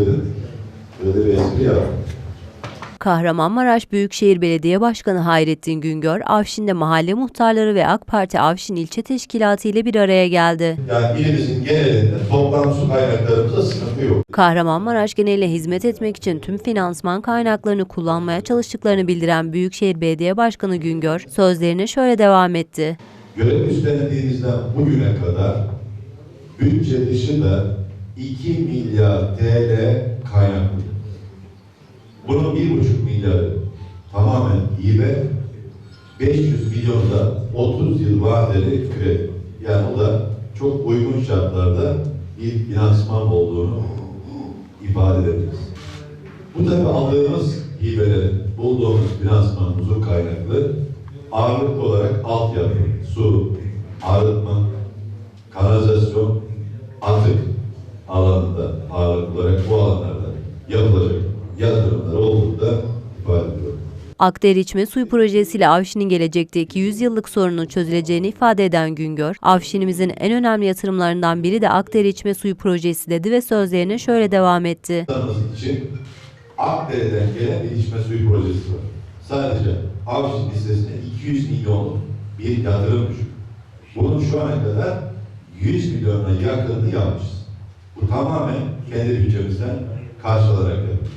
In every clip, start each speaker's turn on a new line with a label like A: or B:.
A: dedim. Böyle bir espri yaptım.
B: Kahramanmaraş Büyükşehir Belediye Başkanı Hayrettin Güngör, Afşin'de mahalle muhtarları ve AK Parti Afşin İlçe Teşkilatı ile bir araya geldi.
A: Yani ilimizin genelinde toplam su kaynaklarımızda sıkıntı yok.
B: Kahramanmaraş geneline hizmet etmek için tüm finansman kaynaklarını kullanmaya çalıştıklarını bildiren Büyükşehir Belediye Başkanı Güngör, sözlerine şöyle devam etti.
A: Görev üstlendiğimizden bugüne kadar bütçe dışında 2 milyar TL kaynak bulduk. Bunun 1,5 milyarı tamamen hibe, 500 milyon da 30 yıl vadeli kredi. Yani o da çok uygun şartlarda bir finansman olduğunu ifade edebiliriz. Bu tabi aldığımız hibelerin, bulduğumuz finansman huzur kaynaklı ağırlıklı olarak altyapı, su, arıtma, kanalizasyon, atık alanında ağırlıklı olarak bu alanlarda yapılacak yatırımlar olduğunu da ifade
B: Akdere İçme Suyu projesiyle Avşin'in gelecekteki 100 yıllık sorunun çözüleceğini ifade eden Güngör, Avşin'imizin en önemli yatırımlarından biri de Akdere İçme Suyu projesi dedi ve sözlerine şöyle devam etti.
A: İçin Akdere'den gelen bir içme suyu projesi var. Sadece Avşin listesine 200 milyonluk bir yatırım düşün. Bunun şu ana kadar 100 milyona yakınını yapmışız. Bu tamamen kendi bütçemizden karşılarak yapıldı.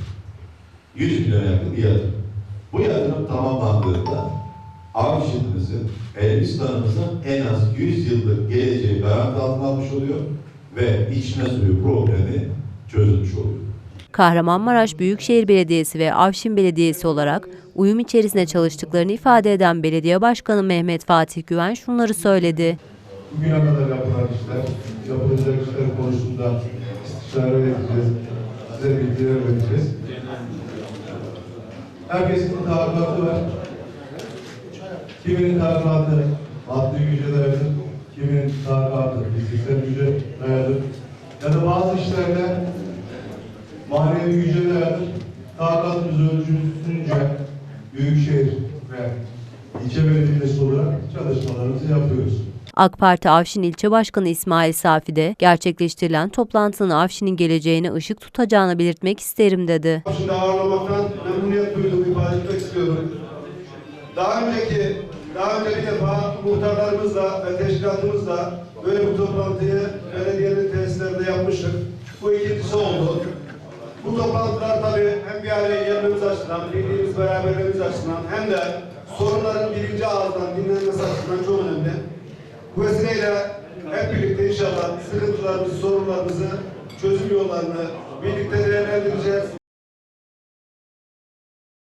A: 100 milyona yakın bir yatırım. Bu yatırım tamamlandığında Avşin'imizin, Elbistan'ımızın en az 100 yıllık geleceği garanti altına almış oluyor ve içme suyu problemi çözülmüş oluyor.
B: Kahramanmaraş Büyükşehir Belediyesi ve Avşin Belediyesi olarak uyum içerisinde çalıştıklarını ifade eden Belediye Başkanı Mehmet Fatih Güven şunları söyledi.
C: Bugüne kadar yapılan işler, yapılacak işler konusunda istişare edeceğiz. Size bilgiler vereceğiz. Herkesin tahakkatı var. Kiminin tahakatı maddi güce dayalı, kiminin tahakatı fiziksel güce dayalı. Ya da bazı işlerde manevi güce dayalı. Tahakatımız ölçüsünce Büyükşehir ve ilçe belediyesi olarak çalışmalarımızı yapıyoruz.
B: AK Parti Avşin İlçe Başkanı İsmail Safi de gerçekleştirilen toplantının Avşin'in geleceğine ışık tutacağını belirtmek isterim dedi.
D: Şimdi ağırlamaktan memnuniyet duyduğumu ifade etmek istiyorum. Daha önceki, daha önce bir defa muhtarlarımızla ve teşkilatımızla böyle bir toplantıyı belediyenin tesislerinde yapmıştık. Bu ikincisi oldu. Bu toplantılar tabii hem bir araya gelmemiz açısından, birliğimiz, beraberliğimiz açısından hem de sorunların birinci ağızdan dinlenmesi açısından çok önemli. Bu vesileyle hep birlikte inşallah sıkıntılarımızı, sorunlarımızı, çözüm yollarını birlikte